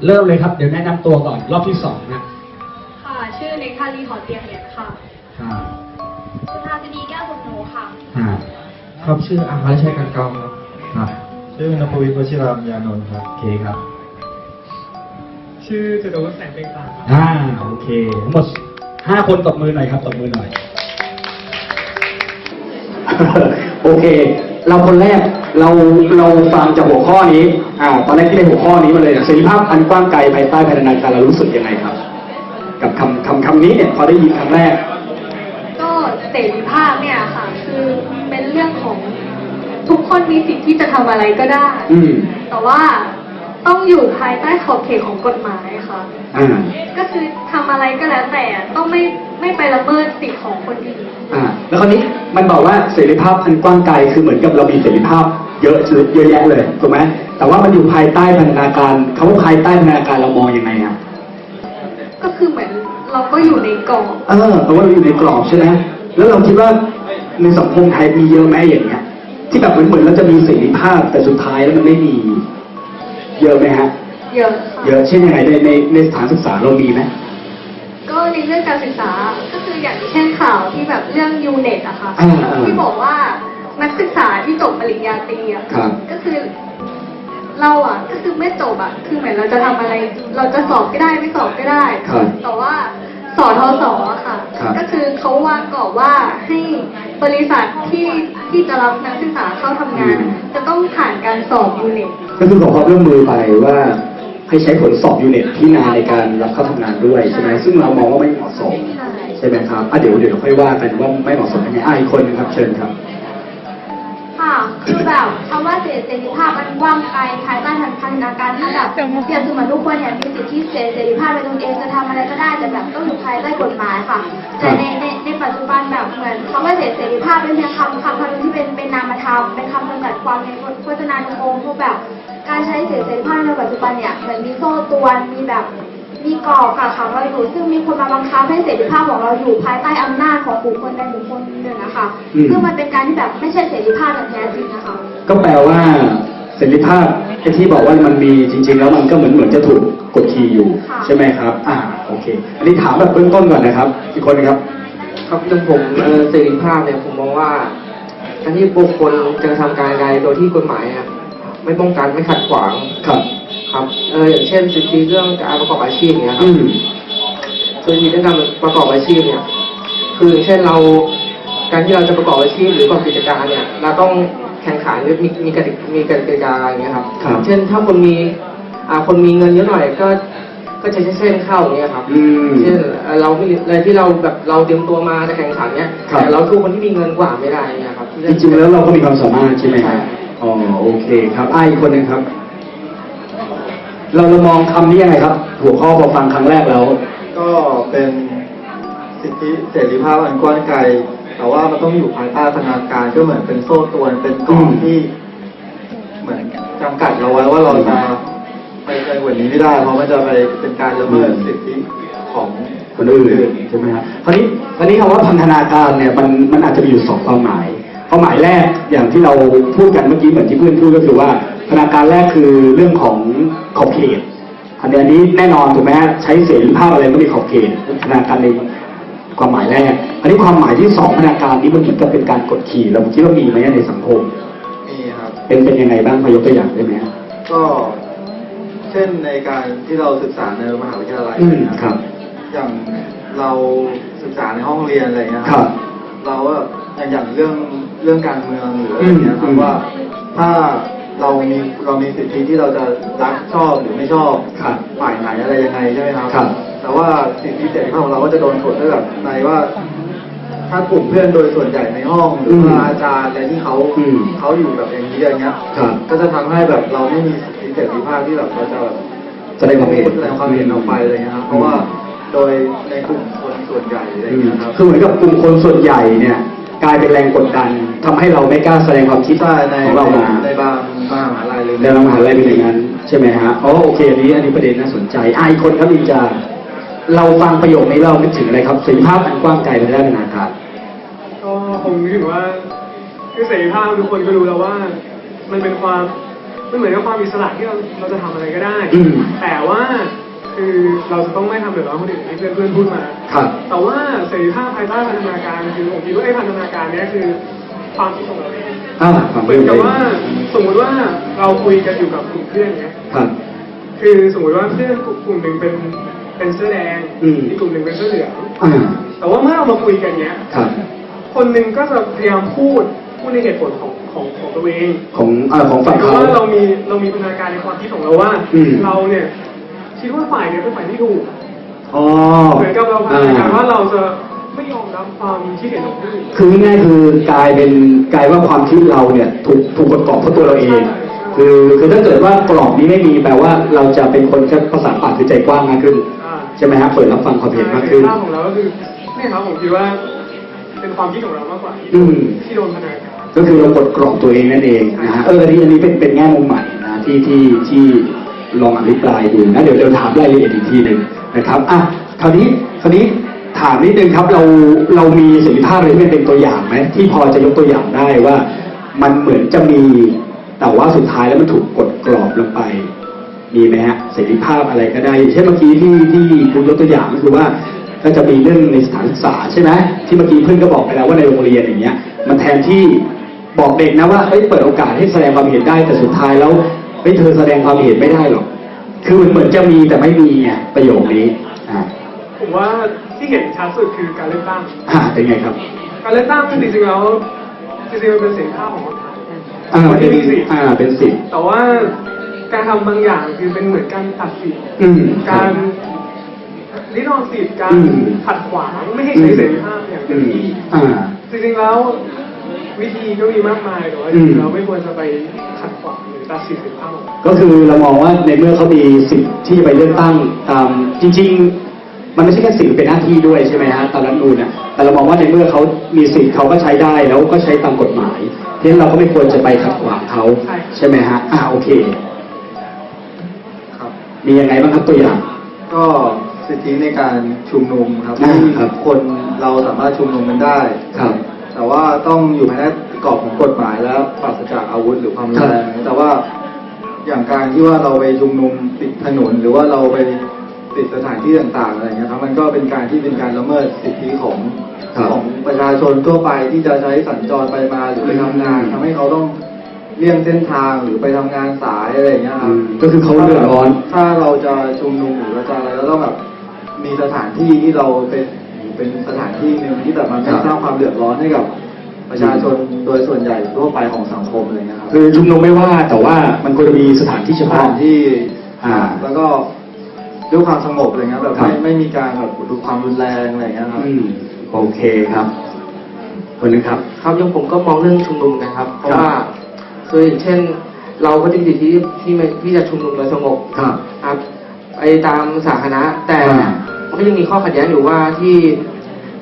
อะเริ่มเลยครับเดี๋ยวแนะนำตัวก่อนรอบที่สองนะค่ะ ชื่อเนคทารีหอเตียงเหรียญค่ะครับสุธาสินีแก้วสุขหนูค่ะ อ่าครับชื่ออาหารชัยกันเกาครับครับชื่อนภวิทย์วชิรามยานนท์ครับโอเคครับ ชื่อจตุวัฒน์แสงเปล่งปลั่งครับอ่าโอเคทั้งหมดห้าคนตบมือหน่อยครับตบมือหน่อย โอเค เราคนแรก เราเราฟังจากหัวข้อนี้อ่าตอนแรกที่ได้หัวข้อนี้มาเลยเสรีภาพอันกว้างไกลภายใต้พัฒนาการเรารู้สึกยังไงครับ กับคำคำคำนี้เนี่ยพอได้ยินครั้งแรก ก็เสรีภาพเนี่ยค่ะ คือเป็นเรื่องของทุกคนมีสิทธิ์ที่จะทำอะไรก็ได้ อืม แต่ว่าต้องอยู่ภายใต้ขอบเขตของกฎหมายค่ะ อ่า ก็คือทำอะไรก็แล้วแต่ต้องไม่ไม่ไปละเมิดสิทธิ์ของคนอื่นอ่า แล้วคราวนี้มันบอกว่าเสรีภาพอันกว้างไกลคือเหมือนกับเรามีเสรีภาพเยอะเยอะแยะเลยถูกไหมแต่ว่ามันอยู่ภายใต้พันธนาการคำว่าภายใต้พันธนาการเรามองยังไงครับ ก็คือเหมือนเราก็อยู่ในกรอบเออเพราะว่าเราอยู่ในกรอบใช่ไหมแล้วเราคิดว่าในสังคมไทยมีเยอะไหมอย่างเงี้ย ที่แบบเหมือนเหมือนเราจะมีเสรีภาพแต่สุดท้ายแล้วมันไม่มี เยอะไหมฮะ เยอะค่ะ เยอะเช่นยังไงในในในสถานศึกษาเรามีไหม ก็ในเรื่องการศึกษาก็คืออย่างเช่นข่าวที่แบบเรื่องยูเน็ตอะค่ะอ่าอ่าที่บอกว่านักศึกษาที่จบปริญญาตรีอะครับ ก็คือ เราอะก็คือไม่จบอะคือเหมือนเราจะทำอะไร เราจะสอบก็ได้ไม่สอบก็ได้ ครับ แต่ว่าสอทศอะค่ะ ครับก็คือเขาวางกรอบว่าให้บริษัทที่ที่จะรับนักศึกษาเข้าทำงานจะต้องผ่านการสอบยูเน็ต ก็คือขอความร่วมมือไปว่า ให้ใช้ผลสอบยูเน็ตที่นาในการรับเข้าทำงานด้วยใช่ไหมซึ่งเรามองว่าไม่เหมาะสมใช่ใช่ไหมครับอะเดี๋ยวเดี๋ยวค่อยว่ากันว่าไม่เหมาะสมยังไงอะอีกคนนึงครับเชิญครับ ค่ะคือแบบคำว่าเสรีภาพมันกว้างไกลภายใต้พันธนาการที่แบบเปรียบเสมือนทุกคนเนี่ยมีสิทธิเสรีภาพในตนเองจะทำอะไรก็ได้แต่แบบต้องอยู่ภายใต้กฎหมายค่ะ แต่ในในในปัจจุบันแบบเหมือนคำว่าเสรีภาพเป็นเพียงคำคำคำหนึงที่เป็นเป็นนามธรรมเป็นคำจำกัดความในพจนานุกรมพวกแบบ การใช้เสรีภาพในปัจจุบันเนี่ยเหมือนมีโซ่ตรวนมีแบบ มีกรอบค่ะขังเราอยู่ซึ่งมีคนมาบังคับให้เสรีภาพของเราอยู่ภายใต้อำนาจของบุคคลใดบุคคลหนึ่งนะคะอืมซึ่งมันเป็นการที่แบบไม่ใช่เสรีภาพอย่างแท้จริงนะคะ ก็แปลว่าเสรีภาพไอ้ที่บอกว่ามันมีจริง ๆ แล้วมันก็เหมือนเหมือนจะถูกกดขี่อยู่ค่ะใช่ไหมครับ อ่าโอเค อันนี้ถามแบบเบื้องต้นก่อนนะครับ อีกคนนะครับ ครับเรื่องผมเอ่อเสรีภาพเนี่ยผมมองว่าการที่บุคคลจะทำการใดโดยที่กฎหมายอะ ไม่ป้องกันไม่ขัดขวางครับ ครับเอออย่างเช่นสิทธิเรื่องการประกอบอาชีพเนี่ยครัอืบม คือสิทธิเรื่องการประกอบอาชีพเนี่ย คืออย่างเช่นเราการที่เราจะประกอบอาชีพหรือประกอบกิจการเนี่ย เราต้องแข่งขันหรือมีมีกติมีกติกาอย่างเงี้ยครับ ครับ เช่นถ้าคนมีอ่าคนมีเงินเยอะหน่อยก็ก็จะใช้เส้นเข้าอย่างเงี้ยครับ อืม เช่นเอ่อเราไม่อะไรที่เราแบบเราเตรียมตัวมาจะแข่งขันเนี้ยครับ แต่เราสู้คนที่มีเงินกว่าไม่ได้เงี้ยครับจริงๆแล้วเราก็มีความสามารถใช่ไหมคใช่รับ อ๋อโอเคครับอ่าอีกคนหนึ่งครับ เราเรามองคำนี้ยังไงครับ หัวข้อพอฟังครั้งแรกแล้ว ก็เป็นสิทธิเสรีภาพอันกว้างไกล แต่ว่ามันต้องอยู่ภายใต้พันธนาการก็เหมือนเป็นโซ่ตรวนเป็นกรออืบมที่ เหมือนจำกัดเราไว้ว่าเราจะไปไกลกว่านี้ไม่ได้ เพราะมันจะไปเป็นการละเมิดสิทธิของคนอื่นใช่ไหมครับคราวนี้คราวนี้คำว่าพันธนาการเนี่ยมันมันอาจจะมีอยู่สองความหมาย ความหมายแรกอย่างที่เราพูดกันเมื่อกี้เหมือนที่เพื่อนพูดก็คือว่าพันธนาการแรกคือเรื่องของขอบเขตอันนี้อันนี้แน่นอนถูกไหมฮะใช้เสรีภาพอะไรก็มีขอบเขตพันธนาการในความหมายแรก อันนี้ความหมายที่สองพันธนาการนี้มันเหมือนกับเป็นการกดขี่เราคิดว่ามีไหมในสังคมนี่ครับเป็นเป็นยังไงบ้างพอยกตัวอย่างได้ไหมฮะก็เช่นในการที่เราศึกษาในมหาวิทยาลัยอืมนะครับ อย่างเราศึกษาในห้องเรียนอะไรเงี้ยครับ เราก็ อย่างอย่างเรื่องเรื่องการเมืองหรืออะไรเงี้ยคอืรับมว่าถ้าเรามีเรามีสิทธิที่เราจะรักชอบหรือไม่ชอบครับฝ่ายไหนอะไรยังไงใช่ไหมครับ ครับ แต่ว่าสิทธิเสรีภาพของเราก็จะโดนกดด้วยแบบในว่า ถ้ากลุ่มเพื่อนโดยส่วนใหญ่ในห้องหรือว่าอาจารย์อะไรที่เขาอืมเขาอยู่แบบอย่างนี้อย่างเงี้ย ครับ ก็จะทำให้แบบเราไม่มีสิทธิเสรีภาพที่แบบเราจะแบบ แสดงความเห็น แสดงความเห็นออกไปอะไรเงี้ยครับเพราะว่าโดยในกลุ่มคนส่วนใหญ่อะไรอืมเงี้ยครับ คือเหมือนกับกลุ่มคนส่วนใหญ่เนี่ย กลายเป็นแรงกดดันทำให้เราไม่กล้าแสดงความคิดใช่ในของเรามา ในบางมหาลัยเลยในบางมหาลัยเป็นอย่างนั้น ใช่ไหมฮะอ๋อโอเคอันนี้อันนี้ประเด็นน่าสนใจอะอีกคนครับอินจาเราฟังประโยคนี้เรานึกถึงอะไรครับเสรีภาพอันกว้างไกลภายใต้พันธนาการก็คงนึกถึงว่าคือเสรีภาพทุกคนก็รู้แล้วว่า มันเป็นความมันเหมือนกับความอิสระที่เราเราจะทำอะไรก็ได้ อืม แต่ว่า คือเราจะต้องไม่ทำเดือดร้อนคนอื่นที่เพื่อนเพื่อนๆพูดมา ครับ แต่ว่าเสรีภาพภายใต้พันธนาการคือผมคิดว่าไอ้พันธนาการเนี้ยคือความคิดของเราเองอ่าความเหมืเป็อนนไปกับว่าสมมุติว่าเราคุยกันอยู่กับกลุ่มเพื่อนเนี้ย ครับ คือสมมติว่าเพื่อนกลุ่มหนึ่งเป็นเป็นเสื้อแดงอืมอีกกลุ่มหนึ่งเป็นเสื้อเหลืองอ่าแต่ว่าเมื่อเรามาคุยกันเนี้ย ครับ คนหนึ่งก็จะพยายามพูดพูดในเหตุผลของของของตัวเองของอ่าของหฝั่มางยถึงเขาว่าเรามีเรามีพัฒนาการในความคิดของเราว่า อืม เราเนี่ย คิดว่าฝ่ายเนี้ยเป็นฝ่ายที่ถูกอ๋อเหมือนกับเราพัฒนาการอ่ว่าเราจะไม่ยอมรับความคิดเห็นของผู้อื่นคือง่ายๆคือกลายเป็นกลายว่าความคิดเราเนี่ยถูกถูกกดกรอบเพราะตัวเราเอง คือคือถ้าเกิดว่ากรอบนี้ไม่มีแปลว่าเราจะเป็นคนแค่ภาษาปากคือใจกว้างมากขึ้นอ่าใช่ไหมฮะเปิดรับฟังความเห็นมากขึ้นภาพของเราก็คือเนี่ยครับผมคิดว่า เป็นความคิดของเรามากกว่าที่อืมที่โดนพัฒนาการก็คือเรากดกรอบตัวเองนั่นเองนะฮะเอออันนี้อันนี้เป็นเป็นแง่มุมใหม่นะที่ที่ที่ ลองอภิปรายดูนะเดี๋ยวเดี๋ยวถามรายละเอียดอีกทีหนึ่งนะครับอะคราวนี้คราวนี้ถามนิดนึงครับเราเรามีเสรีภาพอะไรที่เป็นตัวอย่างไหมที่พอจะยกตัวอย่างได้ว่า มันเหมือนจะมีแต่ว่าสุดท้ายแล้วมันถูกกดกรอบลงไป มีไหมฮะเสรีภาพอะไรก็ได้เช่นเมื่อกี้ที่ที่คุณยกตัวอย่างก็คือว่าก็จะมีเรื่องในสถานศึกษาใช่ไหมที่เมื่อกี้เพื่อนก็บอกไปแล้วว่าในโรงเรียนอย่างเงี้ย มันแทนที่บอกเด็กนะว่าเอ้ยเปิดโอกาสให้แสดงความเห็นได้แต่สุดท้ายแล้ว เฮ้ยเธอแสดงความเห็นไม่ได้หรอก คือมันเหมือนจะมีแต่ไม่มีไงประโยคนี้อ่าผมว่าที่เห็นชัดสุดคือการเลือกตั้งอ่าเป็นไงครับ การเลือกตั้งจริงๆแล้วจริงๆมันเป็นเสรีภาพของคนไทยอ่าคนเป็ที่นมีสิทธิ์อ่าเป็นสิทธิ์แต่ว่าการทำบางอย่างคือเป็นเหมือนการตัดสินอืมการริดรอนสิทธิ์การอืมขัดขวางไม่ให้ใช้เสรีภาพอย่างเต็อืมมที่อ่าจริงๆแล้ววิธีก็มีมากมายแต่ว่าอืจมริงๆเราไม่ควรจะไป ขัดขวางหรือตัดสินเสรีภาพของเขาก็คือเรามองว่าในเมื่อเขามีสิทธิ์ที่จะไปเลือกตั้งตามจริง ๆ มันไม่ใช่แค่สิทธิ์เป็นหน้าที่ด้วยใช่ไหมฮะตามรัฐธรรมนูญนะแต่เรามองว่าในเมื่อเขามีสิทธิ์เขาก็ใช้ได้แล้วก็ใช้ตามกฎหมายเพราะฉะนั้นเราก็ไม่ควรจะไปขัดขวางเขาใช่ไหมฮะอ่าโอเคครับ มียังไงบ้างครับตัวอย่าง ก็สิทธิในการชุมนุมครับอ่าที่ครับ คนเราสามารถชุมนุมกันได้ ครับ แต่ว่าต้องอยู่ภายใต้กรอบของกฎหมายและปราศจากอาวุธหรือความรุนแรงแต่ว่าอย่างการที่ว่าเราไปชุมนุมปิดถนน หรือว่าเราไปปิดสถานที่ต่างๆอะไรเงี้ยครับมันก็เป็นการที่เป็นการละเมิดสิทธิของครับของประชาชนทั่วไปที่จะใช้สัญจรไปมาหรือไปทำงานอืมทำให้เขาต้องเลี่ยงเส้นทางหรือไปทำงานสายอะไรอย่างเงี้ยคอืรับมก็คือเขาเดือดร้อน ถ้าเราจะชุมนุมหรือเราจะอะไรเราต้องแบบมีสถานที่ที่เราเป็น เป็นสถานที่หนึ่งที่แบบมันไม่ครับสร้างความเดือดร้อนให้กับ ประชาชนโดยส่วนใหญ่ทั่วไปของสังคมอะไรเงี้ยครับคือชุมนุมไม่ว่าแต่ว่ามันควรจะมีสถานที่เฉสพาะ ถานที่อ่าแล้วก็ด้วยความสงบอะไรเงี้ยแบบครับ ไม่ไม่มีการแบบดูความรุนแรงอะไรเงี้ยครับ อืมโอเคครับคนนึงครับ ครับอยังผมก็มองเรื่องชุมนุมนะครับ เพราะครับ ว่าคืออย่างเช่น เราก็จะมีสิทธิที่ไม่ที่จะชุมนุมโดยสงบครับ ครับไปตามสาธารณะแต่อ่า มันก็ยังมีข้อขัดแย้งอยู่ว่าที่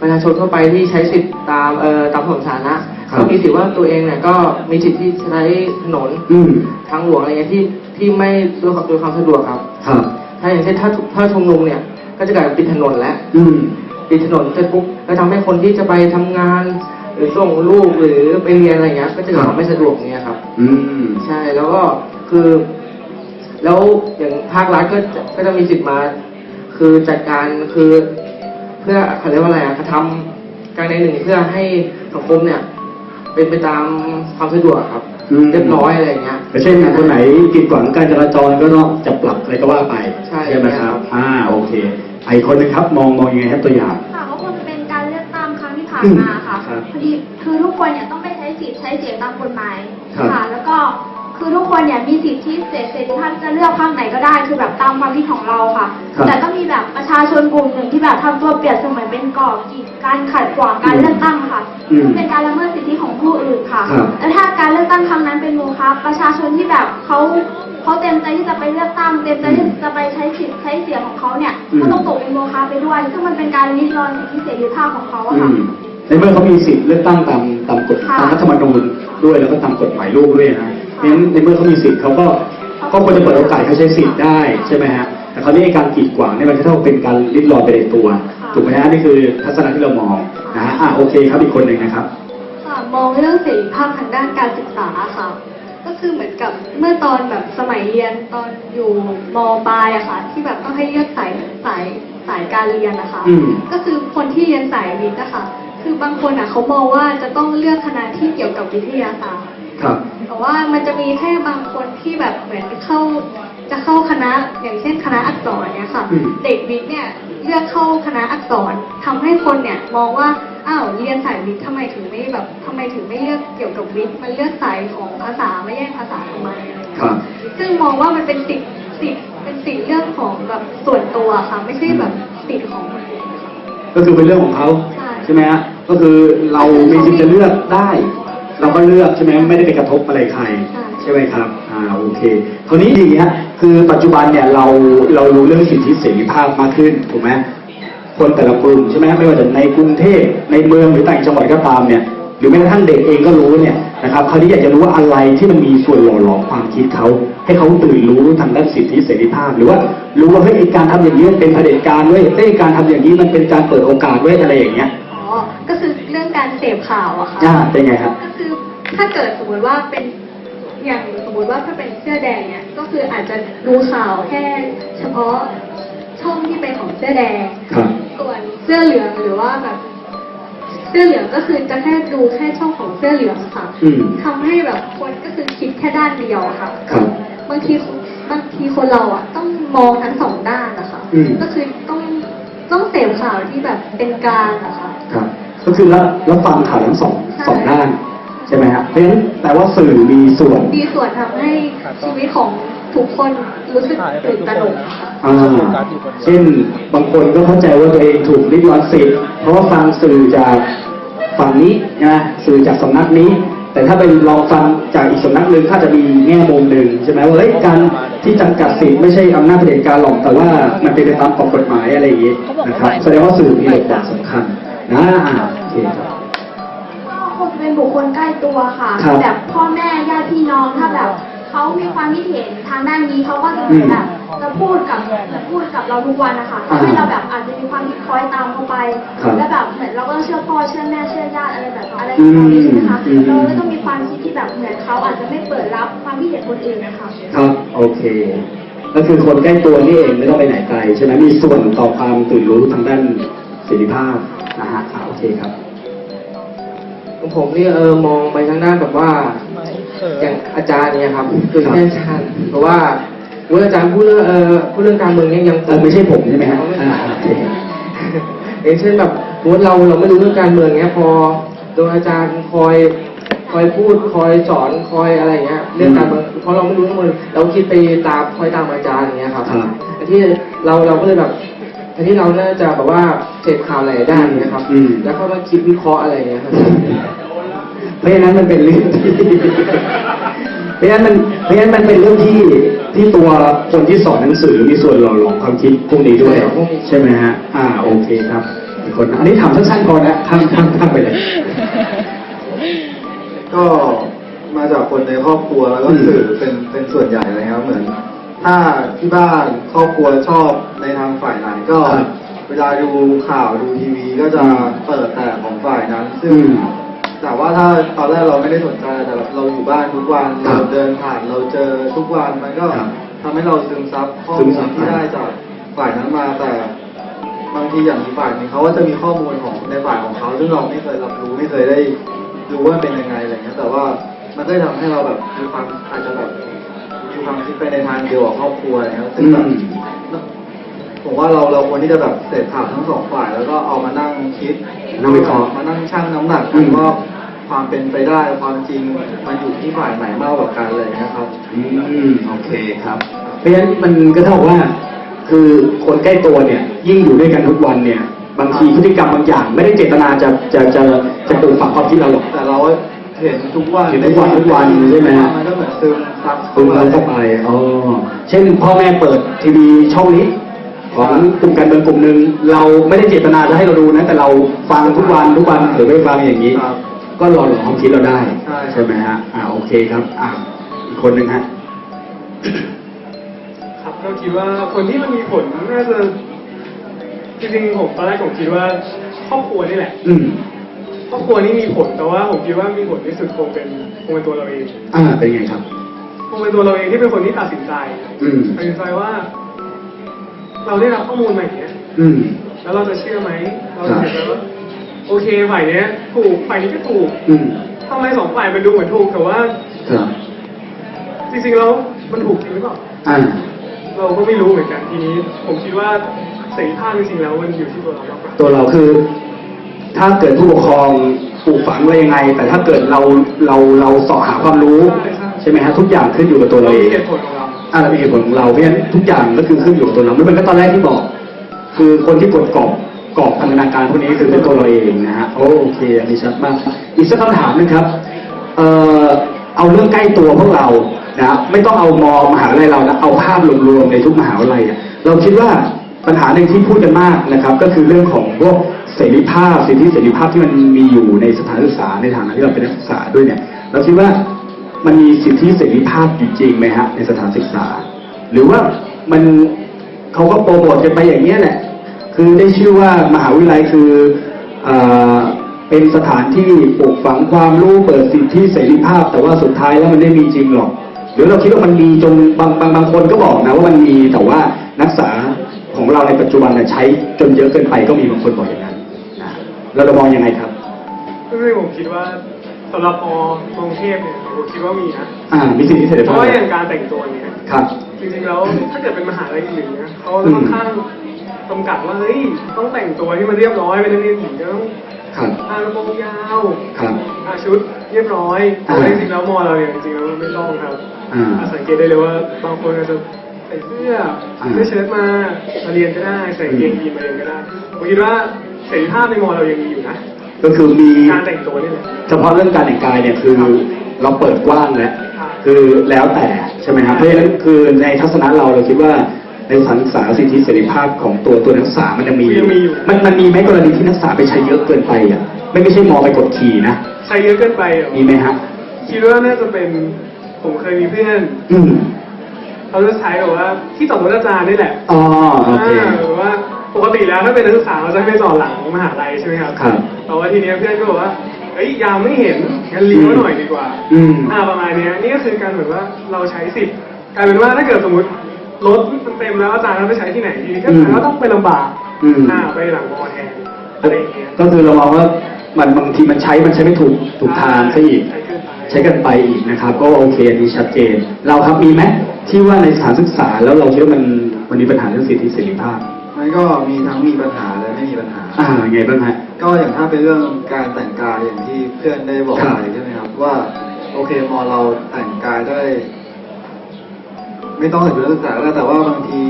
ประชาชนทั่วไปที่ใช้สิทธิ์ตามเอ่อตามถนนสาธารณะครับ ก็มีสิทธิ์ว่าตัวเองเนี่ยก็มีสิทธิ์ที่ใช้ถนนอืมทางหลวงอะไรเงี้ยที่ที่ไม่ด้วยความด้วยความสะดวกครับ ครับ ถ้าอย่างเช่นถ้าถ้าชุมนุมเนี่ยก็จะกลายเป็นปิดถนนแล้ว อืม ปิดถนนเสร็จปุ๊บแล้วทำให้คนที่จะไปทำงาน หรือส่งลูกหรือไปเรียนอะไรเงี้ยก็จะเกิดความไม่สะดวกเงี้ยครับ อืม ใช่แล้วก็คือ แล้วอย่างภาครัฐก็จะก็จะมีสิทธิ์มา คือจัดการคือเพื่อเขาเรียกว่าอะไรอะกระทำการในหนึ่งเพื่อให้สังคมเนี่ย เป็นไปตามความสะดวกครับอืม เรียบร้อยอะไรอย่างเงี้ย เช่นคนไหนกีดขวางการจราจรก็ต้องจะปรับอะไรก็ว่าไปใช่ ไหมครับ อ่าโอเคไอคนนึงครับมองมองยังไงครับตัวอย่าง ค่ะก็คงจะเป็นการเลือกตั้งครั้งที่ผ่านอืมมาค่ะครับพอดีคือทุกคนเนี่ยต้องไปใช้สิทธิ์ใช้เสียงตามกฎหมายครับ ค่ะ แล้วก็ คือทุกคนเนี่ยมีสิทธิเสรีเสรีภาพที่จะเลือกข้างไหนก็ได้ คือแบบตามความคิดของเราค่ะ ครับ แต่ก็มีแบบประชาชนกลุ่มหนึ่งที่แบบทำตัวเปรียบเสมือนเป็นกรอบกีดการขัดขวางการเลือกตั้งค่ะ อืมซึ่งเป็นการละเมิดสิทธิของผู้อื่นค่ะ ครับ แล้วถ้าการเลือกตั้งครั้งนั้นเป็นโมฆะประชาชนที่แบบเขาเขาเต็มใจที่จะไปเลือกตั้ง เต็มใจที่จะไปใช้สิทธิ์ใช้เสียงของเขาเนี่ยอืม ก็ต้องตกเป็นโมฆะไปด้วย ซึ่งมันเป็นการริดรอนสิทธิเสรีภาพของเขาอะอืค่ะ มในเมื่อเขามีสิทธิ์เลือกตั้งตามตามกฎค่ะ ตามรัฐธรรมนูญด้วยแล้วก็ตามกฎหมายลูกด้วยนะ เพราะฉะนั้นในเมื่อเขามีสิทธิ์เขาก็ก็ควรจะเปิดโอกาสให้เขาใช้สิทธิ์ได้ใช่ไหมฮะแต่คราวนี้ไอ้การกีดขวางเนี่ยมันก็เท่ากับเป็นการลิดรอนไปในตัวถูกไหมฮะนี่คือทัศนะที่เรามองนะฮะอะโอเคครับอีกคนหนึ่งนะครับ ค่ะมองเรื่องเสรีภาพทางด้านการศึกษาค่ะ ก็คือเหมือนกับเมื่อตอนแบบสมัยเรียนตอนอยู่มปลายอะค่ะ ที่แบบต้องให้เลือกสายสายสายการเรียนนะคะ อืม ก็คือคนที่เรียนสายวิทย์อะค่ะคือบางคนอะเขามองว่าจะต้องเลือกคณะที่เกี่ยวกับวิทยาศาสตร์ ครับ แต่ว่ามันจะมีแค่บางคนที่แบบเหมือนเข้าจะเข้าคณะอย่างเช่นคณะอักษรเนี่ยค่ะ อืม เด็กวิทย์เนี่ยเลือกเข้าคณะอักษรทำให้คนเนี่ยมองว่าอ้าวเรียนสายวิทย์ทำไมถึงไม่แบบทำไมถึงไม่เลือกเกี่ยวกับวิทย์มันเลือกสายของภาษาไม่แย่งภาษาทำไมอะไรอย่างเงี้ย ครับ ซึ่งมองว่ามันเป็นสิทธิ์สิทธิ์เป็นสิทธิ์เรื่องของแบบส่วนตัวค่ะ ไม่ใช่แบบสิทธิ์ของคนอื่นค่ะก็คือเป็นเรื่องของเขาใช่ ใช่ไหมฮะก็คือเรามีสิทธิ์จะเลือกได้ เราก็เลือกใช่ไหมไม่ได้ไปกระทบอะไรใครใช่ใช่ไหมครับอ่าโอเคคราวนี้อย่างเงี้ยคือปัจจุบันเนี่ยเราเรารู้เรื่องสิทธิเสรีภาพมากขึ้นถูกไหมคนแต่ละกลุ่มใช่ไหมไม่ว่าจะในกรุงเทพในเมืองหรือต่างจังหวัดก็ตามเนี่ยหรือแม้กระทั่งเด็กเองก็รู้เนี่ยนะครับคราวนี้อยากจะรู้ว่าอะไรที่มันมีส่วนหล่อหลอมความคิดเขา ให้เขาตื่นรู้ทางด้านสิทธิเสรีภาพ หรือว่ารู้ว่าเฮ้ยไอ้การทำอย่างนี้มันเป็นเผด็จการเว้ยเฮ้ยการทำอย่างนี้มันเป็นการเปิดโอกาสเว้ยอะไรอย่างเงี้ย การเสพข่าวอะค่ะอ่าเป็นไงครับ ก็คือถ้าเกิดสมมติว่าเป็นอย่างสมมติว่าถ้าเป็นเสื้อแดงเนี่ยก็คืออาจจะดูข่าวแค่ เฉพาะช่องที่เป็นของเสื้อแดง ครับ ส่วนเสื้อเหลืองหรือว่าแบบ เสื้อเหลืองก็คือจะแค่ดูแค่ช่องของเสื้อเหลืองค่ะอืม ทำให้แบบคนก็คือคิดแค่ด้านเดียวอะค่ะ ครับ บางทีบางทีคนเราอะ ต้องมองทั้งสองด้านนะคะอืม ก็คือต้องต้องเสพข่าวที่แบบเป็นกลางนะคะ ครับ ก็คือรับรับฟังข่าวทั้งสองใช่สองด้านใช่ไหมครับเพราะฉะนั้นแปลว่าสื่อมีส่วน มีส่วนทำให้ชีวิตของทุกคนรู้สึกตื่นตระหนกค่ะอ่าเช่นบางคนก็เข้าใจว่าตัวเองถูกลิดรอนสิทธิ์เพราะว่าฟังสื่อจากฝั่งนี้นะสื่อจากสำนักนี้ แต่ถ้าไปลองฟังจากอีกสำนักหนึ่งถ้าจะมีแง่มุมหนึ่งใช่ไหมว่าเฮ้ยการที่จำกัดสิทธิ์ไม่ใช่อำนาจเผด็จการหรอกแต่ว่ามันเป็นไปตามกฎหมายอะไรอย่างนี้นะครับแสดงว่าสื่อมีบทบาทสำคัญนะ อ่าโอเคครับ ก็คงจะเป็นบุคคลใกล้ตัวค่ะ ครับแบบพ่อแม่ญาติพี่น้องถ้าแบบเขามีความคิดเห็นทางด้านนี้เขาก็จะเหมือนแบบจะพูดกับจะพูดกับเราทุกวันนะคะอ่าทำให้เราแบบอาจจะมีความคิดคล้อยตามเขาไปครับแล้วแบบเหมือนเราก็เชื่อพ่อเชื่อแม่เชื่อญาติอะไรแบบอะไรแบบนี้ใช่ไหมคะอืม เราก็ต้องมีความคิดที่แบบเหมือนเขาอาจจะไม่เปิดรับความคิดเห็นคนอื่นนะคะ ครับโอเค ก็คือคนใกล้ตัวนี่เองไม่ต้องไปไหนไกลใช่ไหมมีส่วนต่อความตื่นรู้ทางด้าน เสรีภาพนะฮะอ่าโอเคครับ ของผมนี่เออมองไปทางด้านแบบว่า อย่างอาจารย์เนี่ยครับคือครับแค่อาจารย์เพราะว่าเมื่ออาจารย์พูดเรื่องเออพูดเรื่องการเมืองเนี่ยยังเออไม่ใช่ผมใช่ไหมฮะอ่าโอเคอย่างเช่นแบบสมมติเราเราไม่รู้เรื่องการเมืองเนี้ยพอโดนอาจารย์คอยคอยพูดคอยสอนคอยอะไรเงี้ยเรื่องการเมืองเพราะเราไม่รู้เรื่องเมืองเราคิดไปตามคอยตามอาจารย์อย่างเงี้ยครับครับแต่ที่เราเราก็เลยแบบ แต่ที่เราน่าจะแบบว่าเสพข่าวหลายด้านเนี้ยครับ อืม แล้วก็มาคิดวิเคราะห์อะไรเงี้ยครับ เพราะฉะนั้นมันเป็นเรื่องที่ เพราะฉะนั้นมันเพราะฉะนั้นมันเป็นเรื่องที่ที่ตัวคนที่สอนหนังสือมีส่วนหล่อหลอมความคิดพวกนี้ด้วย ใช่ครับพวกนี้ใช่ไหมฮะ อ่าโอเคครับอีกคนอันนี้ถามสั้นๆพอนะข้ามข้ามข้ามไปเลย ก็มาจากคนในครอบครัวแล้วก็อืม สื่อเป็นเป็นส่วนใหญ่เลยครับ เหมือน ถ้าที่บ้านครอบครัวชอบในทางฝ่ายไหนก็ ครับเวลาดูข่าวดูทีวีก็จะเปิดแต่ของฝ่ายนั้น ซึ่งอืมแต่ว่าถ้าตอนแรกเราไม่ได้สนใจแต่เราอยู่บ้านทุกวันครัเราบเดินผ่านเราเจอทุกวันมันก็ครับทำให้เราซึมซับข้อซึมมูซัลบที่ได้จากฝ่ายนั้นมาแต่บางทีอย่างอีกฝ่ายหนึงเขาก็จะมีข้อมูลของในฝ่ายของเขาซึ่งเราไม่เคยรับรู้ไม่เคยได้รู้ว่าเป็นยังไงอะไรเงี้ยแต่ว่ามันก็ทำให้เราแบบมีความอาจจะแบบ มีความคิดไปในทางเดียวกับครอบครัวอะไรเงี้ยซึ่งแบบอืมผมว่าเราเราควรที่จะแบบเสพข่าวทั้งสองฝ่าย แล้วก็เอามานั่งคิดนั่งวิเคราะห์มานั่งชั่งน้ำหนักอืกันมว่าความเป็นไปได้ความจริงมันอยู่ที่ฝ่ายไหนมากกว่ากันเลยนะครับ อืมโอเคครับ เพราะฉะนั้นมันก็เท่ากับว่า คือคนใกล้ตัวเนี่ย ยิ่งอยู่ด้วยกันทุกวันเนี่ย บางทีพฤติกรรมบางอย่าง ไม่ได้เจตนาจะจะจะจะปลูกฝังความคิดเราหรอกแต่เราเห็นทุกวันเห็นทุกวันทุกวันใช่ไหมฮะมันก็เหมือนซึมซับ ซึมเราเข้าไปอ๋อเช่นพ่อแม่เปิดทีวีช่องนี้ ของกลุ่มการเมืองกลุ่มหนึ่งเราไม่ได้เจตนาจะให้เราดูนะ แต่เราฟังทุกวันทุกวันหรือไม่ฟังอย่างนี้ ครับก็หล่อหลอมความคิดเราได้ ใช่ ใช่ไหมฮะอ่าโอเคครับอ่าอีกคนหนึ่งฮะ ครับก็คิดว่าคนที่มันมีผลน่าจะจริงๆผมตอนแรกผมคิดว่าครอบครัวนี่แหละอืมครอบครัวนี่มีผลแต่ว่าผมคิดว่ามีผลที่สุดคงเป็นคงเป็นตัวเราเองอ่าเป็นไงครับ เมันเป็นตัวเราเองที่เป็นคนที่ตัดสินใจอืม ตัดสินใจว่า เราได้รับข้อมูลมาอย่างเงี้ย อืม แล้วเราจะเชื่อไหม เราจะเห็นว่าโอเคฝ่ายเนี้ยถูกฝ่ายนี้ก็ถูกอืม ทำไมสองฝ่ายมันดูเหมือนถูกแต่ว่า ครับ จริงๆแล้วมันถูกจริงหรือเปล่า อ่า เราก็ไม่รู้เหมือนกันทีนี้ ผมคิดว่าเสรีภาพจริงๆแล้วมันอยู่ที่ตัวเรามากกว่าตัวเราคือ ถ้าเกิดผู้ปกครองปลูกฝังไว้ยังไง แต่ถ้าเกิดเราเราเราเสอบหาความรู้ ใช่ ไหมฮะทุกอย่างขึ้นอยู่กับตัวเราเราเอมีงเหตุผลของเราอ่าเรามีเหตุผลของเราเพราะฉะนั้นทุกอย่างก็คือขึ้นอยู่กับตัวเราไม่เป็นก็ตอนแรกที่บอก คือคนที่กดกรอบกรอบพันธนาการพวกนี้คือเป็นตัวเราเองนะฮะโอโอเคอันนี้ชัดมาก อีกสักคำถามหนึงครับเอ่อเอาเรื่องใกล้ตัวพวกเรานะไม่ต้องเอามอมหาวิทยาลัยเรานะเอาภาพรวมๆในทุกมหาวิทยาลัยอะเราคิดว่าปัญหาหนึ่งที่พูดกันมากนะครับ ก็คือเรื่องของพวกเสรีภาพสิทธิเสรีภาพที่มันมีอยู่ในสถานศึกษาในฐานะที่เราเป็นนักศึกษาด้วยเนี่ย เราคิดว่า มันมีสิทธิเสรีภาพอยู่จริงไหมฮะในสถานศึกษา หรือว่ามันเขาก็โปรโมทกันไปอย่างนี้ยแหละ คือได้ชื่อว่ามหาวิทยาลัยคือเอเป็นสถานที่ปลูกฝังความรู้เปิดสิทธิเสรีภาพ แต่ว่าสุดท้ายแล้วมันไม่มีจริงหรอก หรือเราคิดว่ามันมีจนบางบางบางคนก็บอกนะว่ามันมีแต่ว่านักศึกษาของเราในปัจจุบันนะใช้จนเยอะเกินไปก็มีบางคนบอกอย่างนั้นนะเราจะมองยังไงครับคือผมคิดว่า สำหรับมกรุงเทพเนี่ยผมคิดว่ามีนะอ่ามีสิทธิเสรีเพภาราะพว่าอย่างการแต่งตัวเนี่ยครับ จริงๆแล้วถ้าเกิดเป็นมหาลัยอื่นเนี่ยเขาจะค่อนข้างจำกัดว่าเฮ้ยต้องแต่งตัวที่มันเรียบร้อยเป็นนักเรียนหญิงก็ต้องครับอ่ากระโปรงยาวครับอ่าชุดเรียบร้อยอ่าแต่จริงๆแล้วมอเราเนี่ยจริงๆแล้วไม่ต้องครับอ่าอ่าสังเกตได้เลยว่าบางคนอาจจะใส่เสื้ออ่าเสื้อเชิ้ตมามาเรียนก็ได้ใส่กางเกงยีนมาเรียนก็ได้ผมคิดว่าเสรีภาพในมอเรายังมีอยู่นะ ก็คือมีการแต่งตัวนี่แหละเฉพาะเรื่องการแต่งกายเนี่ยคือเราเปิดกว้างแล้วครับคือแล้วแต่ใช่ไหมครับเพราะฉะนั้นคือในทัศนะเราเราคิดว่าในสถานศึกษาสิทธิเสรีภาพของตัวตัวนักศึกษามันจะมียังมีอยู่มันมันมีไหมกรณีที่นักศึกษาไปใช้เยอะเกินไปอะไม่ไม่ใช่มองไปกดขี่นะใช้เยอะเกินไปเหรอมีไหมฮะคิดว่าน่าจะเป็นผมเคยมีเพื่อนอืมเขาจะใช้แบบว่าที่จอดรถอาจารย์นี่แหละอ๋อโอเคอ่าหรือว่า ปกติแล้วถ้าเป็นนักศึกษาเขาจะให้ไปจอดหลังมหาลัยใช่ไหมครับ ครับแต่ว่าทีเนี้ยเพื่อนก็บอกว่าเอ้ยยามไม่เห็นงั้นเลี้ยวหน่อยดีกว่าอืมอ่าประมาณเนี้ยนี่ก็คือการเหมือนว่าเราใช้สิทธิ์กลายเป็นว่าถ้าเกิดสมมติรถมันเต็มแล้วอาจารย์เราไปใช้ที่ไหนดีก็อืมก็ต้องไปลำบากอืม อ่าไปหลังมอแทนอะไรอย่างเงี้ยก็คือเรามองว่ามันบางทีมันใช้มันใช้ไม่ถูกถูกทางซะอีก ใช้เกินไป ใช้กันไปอีกนะครับ ก็โอเคอันนี้ชัดเจน เราครับมีไหมที่ว่าในสถานศึกษาแล้วเราคิดว่ามันมันมีปัญหาเรื่องสิทธิเสรีภาพ มันก็มีทั้งมีปัญหาและไม่มีปัญหา อ่าไงบ้างฮะ ก็อย่างถ้าเป็นเรื่องการแต่งกายอย่างที่เพื่อนได้บอกครับไปใช่ไหมครับว่า โอเคมอเราแต่งกายได้ ไม่ต้องใส่ชุดนักศึกษาก็ได้แต่ว่าบางที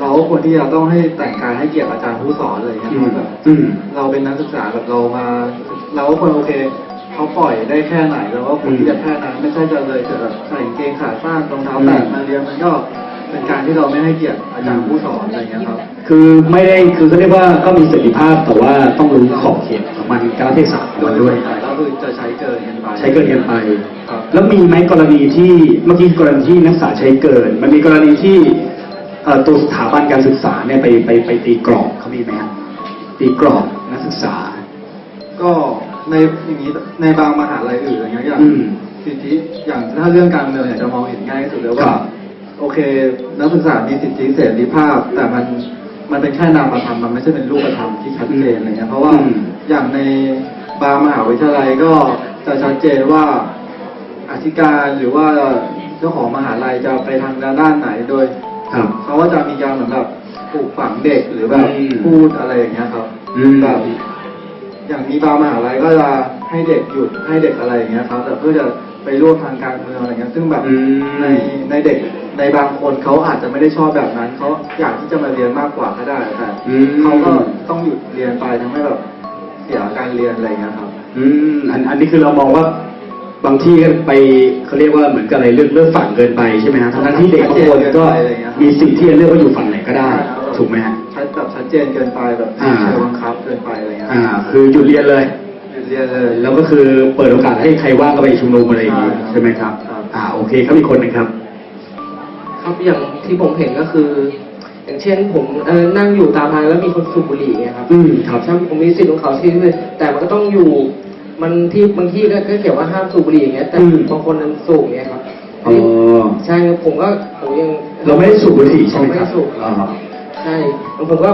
เราก็ควรที่จะต้องให้แต่งกายให้เกียรติอาจารย์ผู้สอนอะไรอย่างเงี้ยอืมแบบอืมเราเป็นนักศึกษาแบบเรามา เราก็ควรโอเคเขาปล่อยได้แค่ไหนเราก็ควรที่จะแค่นั้นไม่ใช่จะเลยเกิดแบบใส่กางเกงขาสั้นรองเท้าแตะอืมมาเรียนมันก็ เป็นการที่เราไม่ให้เกียรติอาจารย์ผู้สอนอะไรอย่างเงี้ยครับ คือไม่ได้คือเขาเรียกว่าก็มีเสรีภาพแต่ว่าต้องรู้ขอบเขตของมันกาลเทศะของมันด้วย ก็คือจะใช้เกินกันไปใช้เกินกันไป ครับ แล้วมีไหมกรณีที่เมื่อกี้กรณีที่นักศึกษาใช้เกิน มันมีกรณีที่เอ่อตัวสถาบันการศึกษาเนี่ยไปไปไปตีกรอบเขามีไหมครับตีกรอบนักศึกษา ก็ในอย่างนี้ในบางมหาลัยอื่นอย่างเงี้ยอย่างอืม สิทธิอย่างถ้าเรื่องการเมืองเนี่ยจะมองเห็นง่ายที่สุดเลยครัว่าบ โอเค นักศึกษามีสิทธิเสรีภาพ แต่มันมันเป็นแค่นามธรรมมันไม่ใช่เป็นรูปธรรมที่ชัดเจนอะไรเงี้ยเพราะว่าอืมอย่างในบางมหาวิทยาลัยก็จะชัดเจนว่าอธิการหรือว่าเจ้าของมหาลัยจะไปทางด้านไหนโดยครับเขาก็จะมีการเหมือนแบบปลูกฝังเด็กหรือแบบอืมพูดอะไรอย่างเงี้ยครับอืมแบบอย่างมีบางมหาลัยก็จะ ให้เด็กหยุดให้เด็กอะไรอย่างเงี้ยครับแต่เพื่อจะไปร่วมทางการเมืองอะไรเงี้ยซึ่งแบบอืมในในเด็กในบางคนเขาอาจจะไม่ได้ชอบแบบนั้นเขาอยากที่จะมาเรียนมากกว่าก็ได้แต่อืมเขาก็ต้องหยุดเรียนไปทำให้แบบเสียการเรียนอะไรเงี้ยครับ อืมอันอันนี้คือเรามองว่าบางที่ก็ไปเขาเรียกว่าเหมือนกับอะไรเลือกเลือกฝั่งเกินไปใช่ไหมฮะทั้งนั้นที่เด็กบางคนก็มีสิทธิ์ที่จะเลือกว่าอยู่ฝั่งไหนก็ได้ ถูกไหมฮะชัดแบบชัดเจนเกินไปแบบอ่าเชิงบังคับเกินไปอะไรเงี้ยอ่า คือหยุดเรียนเลย หยุดเรียนเลยแล้วก็คือเปิดโอกาสให้ใครว่างก็ไปชุมนุมอะไรอย่างนี้ใช่ครับใช่ไหมครับครับ อ่าโอเคครับอีกคนหนึงครับ ครับอย่างที่ผมเห็นก็คือ อย่างเช่นผมเออนั่งอยู่ตามทางแล้วมีคนสูบบุหรี่เงี้ยครับอืมครับใช่ผมมีสิทธิ์ของเขาที่แต่มันก็ต้องอยู่ มันที่บางที่ก็ก็เขียนว่าห้ามสูบบุหรี่อย่างเงี้ยแต่อืม บางคนนั้นสูบเงี้ยครับอ๋อใช่ครับผมก็ผมยัง เราไม่ได้สูบบุหรี่ใช่ไหมไม่ครับได้สูบอ๋อใช่แล้วผมก็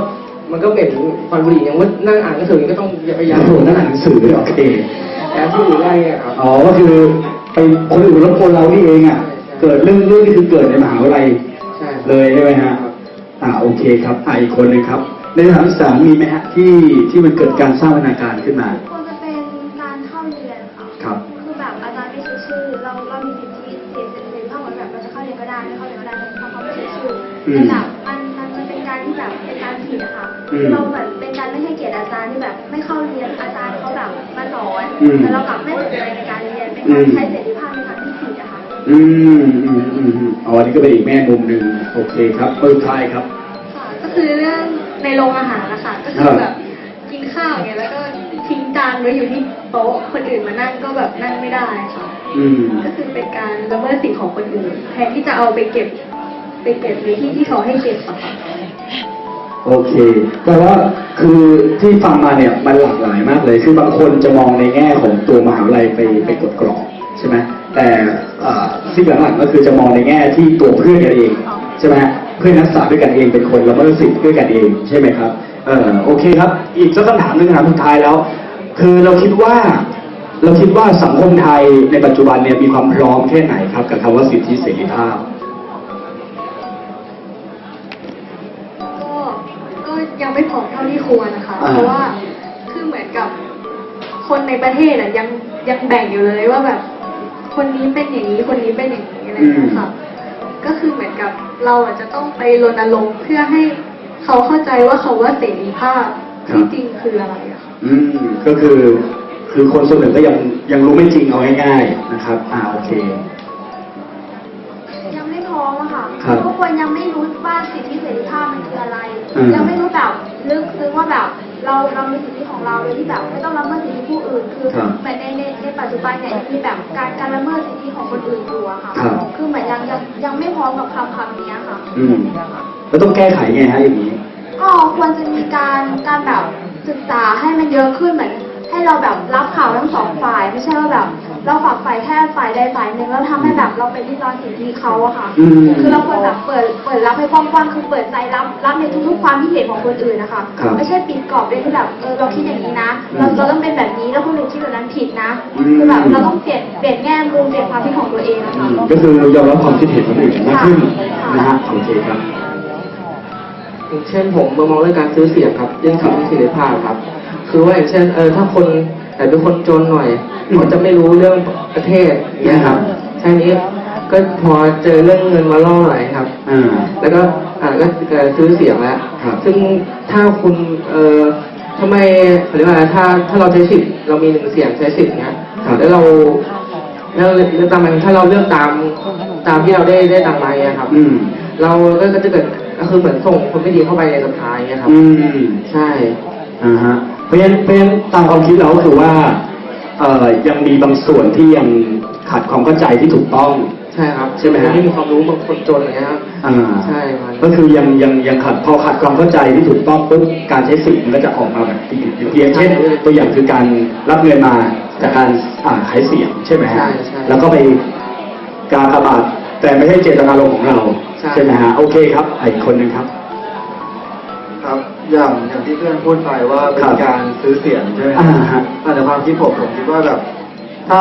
มันก็เหม็นควันบุหรี่อย่างว่านั่งอ่านหนังสือก็ต้องพยายามผมนั่นอ่านหนังสือโอเคแต่ที่อื่นได้เนี่ยครับ อ๋อก็คือไปคนอื่นรบกวนเรานี่เองอะ เกิดเรื่องเรื่องนี้คือเกิดในมหาวิทยาลัยใช่ เลยใช่ไหมฮะอ่าโอเคครับอ่าอีกคนหนึ่งครับ ในสถานศึกษามีไหมฮะที่ที่มันเกิดการสร้างพัฒนาการขึ้นมาควรจะเป็นการเข้าเรียนค่ะ ครับ คือแบบอาจารย์ไม่ใช้ชื่อ เราเรามีสิทธิเสียเสรีภาพเหมือนแบบเราจะเข้าเรียนก็ได้ไม่เข้าเรียนก็ได้เพราะเขาไม่ใช้ชื่ออมแต่แบบ ค่ะอืมคือเราเหมือนเป็นการไม่ให้เกียรติอาจารย์ที่แบบ ไม่เข้าเรียนอาจารย์เขาแบบมาสอนอืมแต่เรากลับไม่สนใจในการเรียนเป็นอืการมใช้เสรีภาพในทางที่ผิดอะค่ะอืมอืมอืมอืมอ๋ออันนี้ก็เป็นอีกแม่มุมหนึ่งโอเคครับคนสุดท้ายครับค่ะก็คือเรื่องในโรงอาหารนะคะก็คือแบบกินข้าวอย่างเงี้ยแล้วก็ทิ้งจานไว้อยู่ที่โต๊ะคนอื่นมานั่งก็แบบนั่งไม่ได้ค่ะอืมก็คือเป็นการละเมิดสิทธิของคนอื่นแทนที่จะเอาไปเก็บไปเก็บในที่ที่เขาให้เก็บอะค่ะ โอเคแปลว่าคือที่ฟังมาเนี่ยมันหลากหลายมากเลย คือบางคนจะมองในแง่ของตัวมหาวิทยาลัยไปไปกดกรอบใช่ไหมแต่อ่าที่หลังๆก็คือจะมองในแง่ที่ตัวเพื่อนกันเองใช่ไหมเพื่อนนักศึกษาด้วยกันเองเป็นคนละเมิดสิทธิ์ด้วยกันเองใช่ไหมครับเออโอเคครับ อีกสักคำถามหนึ่งคำถามสุดท้ายแล้ว คือเราคิดว่า เราคิดว่าสังคมไทยในปัจจุบันเนี่ยมีความพร้อมแค่ไหนครับกับคำว่าสิทธิเสรีภาพ ยังไม่พร้อมเท่าที่ควรนะคะ อ่า เพราะว่าคือเหมือนกับ คนในประเทศอะยังยังแบ่งอยู่เลยว่าแบบ คนนี้เป็นอย่างนี้คนนี้เป็นอย่างนี้อะไรอย่างเงี้ยค่ะก็คือเหมือนกับเราอะจะต้องไปรณรงค์เพื่อให้เขาเข้าใจว่าเขาว่าเสรีภาพที่จริงคืออะไรอะค่ะ อืมก็คือคือคนส่วนหนึ่งก็ยังยังรู้ไม่จริงเอาง่ายๆนะครับ อ่าโอเค ครับทุกคนยังไม่รู้ว่าสิทธิเสรีภาพมันคืออะไร อืม ยังไม่รู้แบบลึกซึ้งว่าแบบเราเรามีสิทธิของเราโดยที่แบบไม่ต้องละเมิดสิทธิผู้อื่น คือครับเหมือนในในในปัจจุบันเนี่ยมีแบบการการละเมิดสิทธิของคนอื่นอยู่อะค่ะ ครับ คือเหมือนยังยังยังไม่พร้อมกับคำคำนี้อะค่ะ อืมแล้วต้องแก้ไขไงฮะอย่างนี้ ก็ควรจะมีการการแบบศึกษาให้มันเยอะขึ้นเหมือน ให้เราแบบรับข่าวทั้งสองฝ่าย ไม่ใช่ว่าแบบ เราฝักฝ่ายแค่ฝ่ายใดฝ่ายหนึ่งแล้วทำให้แบบเราไปริดรอนสิทธิเขาอะค่ะ อืมคือเราควรแบบเปิดเปิดรับให้กว้างๆคือเปิดใจรับรับในทุกๆความคิดเห็นของคนอื่นนะคะครับไม่ใช่ปิดกรอบเลยที่แบบเออเราคิดอย่างนี้นะ เราอืมเราต้องเป็นแบบนี้แล้วคนอื่นคิดแบบนั้นผิดนะอืม คือแบบเราต้องเปลี่ยนเปลี่ยนแง่มุมเปลี่ยนความคิดของตัวเองนะอืคะมก็คือยอมรับความคิดเห็นคนอื่นมากขึ้นค่ะนะฮะโอเคครับ อย่างเช่นผมมามองเรื่องการซื้อเสียงครับเรื่องสิทธิเสรีภาพครับ คือว่าอย่างเช่นเออถ้าคน แต่เป็นคนจนหน่อยอืมเขาจะไม่รู้เรื่องประเทศอย่างเงี้ยครับใช่นี้ก็พอเจอเรื่องเงินมาล่อไหลครับอ่าแล้วก็อ่าก็เอ่อซื้อเสียงแล้วครับซึ่งถ้าคุณเอ่อทำไมเขาเรียกว่าอะไรถ้าถ้าเราใช้สิทธิ์เรามีหนึ่งเสียงใช้สิทธิ์เนี้ยครับแล้วเราแล้วเลือกตามมันถ้าเราเลือกตามตามที่เราได้ได้ตามมาเนี่ยครับอืมเราก็จะเกิดก็คือเหมือนส่งคนไม่ดีเข้าไปในสภาอย่างเงี้ยครับอืมใช่อ่าฮะ เพราะฉะนั้นเพราะฉะนั้นตามความคิดเราก็คือว่าเอ่อยังมีบางส่วนที่ยังขาดความเข้าใจที่ถูกต้อง ใช่ครับใช่ไหมฮะ ไม่มีความรู้บางคนจนอย่างเงี้ยครับ อ่าใช่มันก็คือยังยังยังขาดพอขาดความเข้าใจที่ถูกต้องปุ๊บการใช้สิทธิ์มันก็จะออกมาแบบที่ผิดเพี้ยนเช่นตัวอย่างคือการรับเงินมาจากการอ่าขายเสียงใช่ไหมฮะใช่ใช่แล้วก็ไปการกระบาดแต่ไม่ใช่เจตนารมณ์ของเราใช่ ไหมฮะโอเคครับอะอีกคนหนึ่งครับ ครับ อย่างอย่างที่เพื่อนพูดไปว่าเป็ครันบการซื้อเสียงใช่ไหมอ่าฮะ แต่ในความคิดผมผมคิดว่าแบบ ถ้า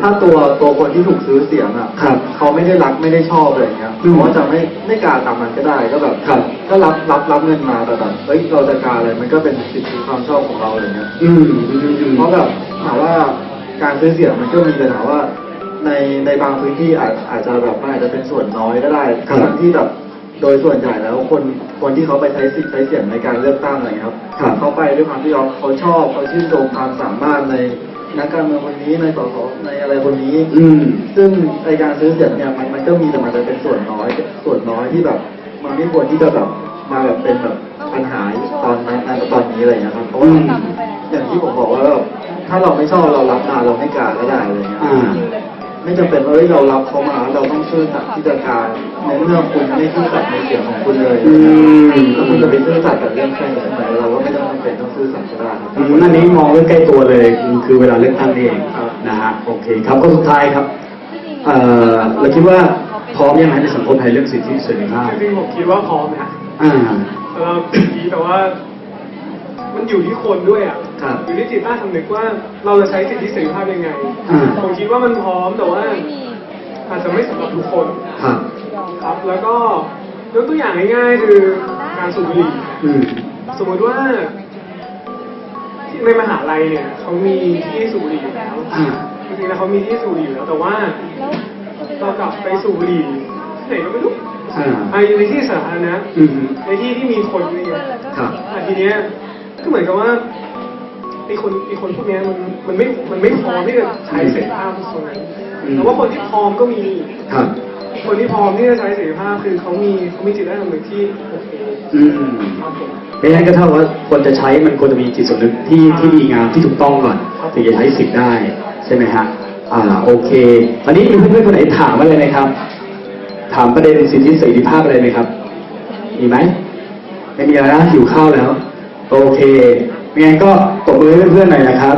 ถ้าตัวตัวคนที่ถูกซื้อเสียงอะ ครับ เขาไม่ได้รักไม่ได้ชอบอะไรอย่างเงี้ยอืมเขาก็จะไม่ไม่กล้าตามมันก็ได้ก็แบบครับก็รับรับรับเงินมาแต่แบบเฮ้ยเราจะการอะไรมันก็เป็นสิทธิความชอบของเราอะไรเงี้ยอืมอืมอืม เพราะแบบถามว่าการซื้อเสียงมันก็มีแต่ถามว่า ในในบางพื้นที่อาจอาจจะแบบมันอาจจะเป็นส่วนน้อยก็ได้ครับ ทั้งที่แบบ โดยส่วนใหญ่แล้วคนคนที่เขาไปใช้สิทธิ์ใช้เสียงในการเลือกตั้งอะไรครับครับ เขาไปด้วยความที่เขาเขาชอบเขาชื่นชมความสามารถในนักการเมืองคนนี้ในสสในอะไรคนนี้ อืม ซึ่งในการซื้อเสียงเนี่ยมันมันก็มีแต่มันจะเป็นส่วนน้อย ส่วนน้อยที่แบบมันไม่ควรที่จะแบบมาแบบเป็นแบบปัญหาตอนนั้นในตอนนี้อะไรอย่างเงี้ยครับเพราะว่าอืมอย่างที่ผมบอกว่าแบบถ้าเราไม่ชอบเรารับมาเราไม่กล้าก็ได้อะไรเงี้ย อ่า ไม่จำเป็นว่าเอ้ยเรารับเขามาเราต้องซื่อสัตย์ที่จะการในเมื่อคุณไม่ซื่อสัตย์ในเสียงของคุณเลยอืม แล้วคุณจะไปซื่อสัตย์กับเรื่องแค่นี้ทำไมเราก็ไม่ต้องจำเป็นต้องซื่อสัตย์ก็ได้ครับ อืมอันนี้มองเรื่องใกล้ตัวเลยคือเวลาเลือกตั้งนี่เองครับ นะฮะโอเคครับก็สุดท้ายครับที่จริงเอ่อเราคิดว่าพร้อมยังไงในสังคมไทยเรื่องสิทธิเสรีภาพจริงๆผมคิดว่าพร้อมนะอ่าแต่เราคิดแต่ว่า มันอยู่ที่คนด้วยอะ ครับ อยู่ที่จิตใต้สำนึกว่าเราจะใช้สิทธิเสรีภาพยังไง อ่า ผมคิดว่ามันพร้อมแต่ว่าอาจจะไม่สำหรับทุกคน ครับ ครับแล้วก็ยกตัวอย่างง่ายๆคือการสูบบุหรี่อืม สมมติว่าที่ในมหาลัยเนี่ยเขามีที่สูบบุหรี่อยู่แล้วอ่า จริงๆแล้วเขามีที่สูบบุหรี่อยู่แล้วแต่ว่าเรากลับไปสูบบุหรี่ที่ไหนก็ไม่รู้อ่าอะในที่สาธารณะอืม ในที่ที่มีคนเยอะครับ อะทีเนี้ยก็เหมือนกับว่า ไอ้คนไอ้คนพวกเนี้ยมันมันไม่มันไม่พร้อมที่จะใช้เสรีภาพตรงนั้นอืมแต่ว่าคนที่พร้อมก็มี ครับ คนที่พร้อมที่จะใช้เสรีภาพคือเขามีเขามีจิตใต้สำนึกที่โอเคอืมครับผมเพราะฉะนั้นก็เท่ากับว่าคนจะใช้มันควรจะมีจิตสำนึกที่ที่ดีงามที่ถูกต้องก่อนถึงจะใช้สิทธิ์ได้ใช่ไหมฮะอ่าโอเควันนี้มีเพื่อนๆคนไหนถามอะไรไหมครับ ถามประเด็นสิทธิเสรีภาพอะไรไหมครับ มีไหมไม่มีแล้วนะหิวข้าวแล้ว โอเค งั้นก็ตบมือให้เพื่อนๆหน่อยนะครับ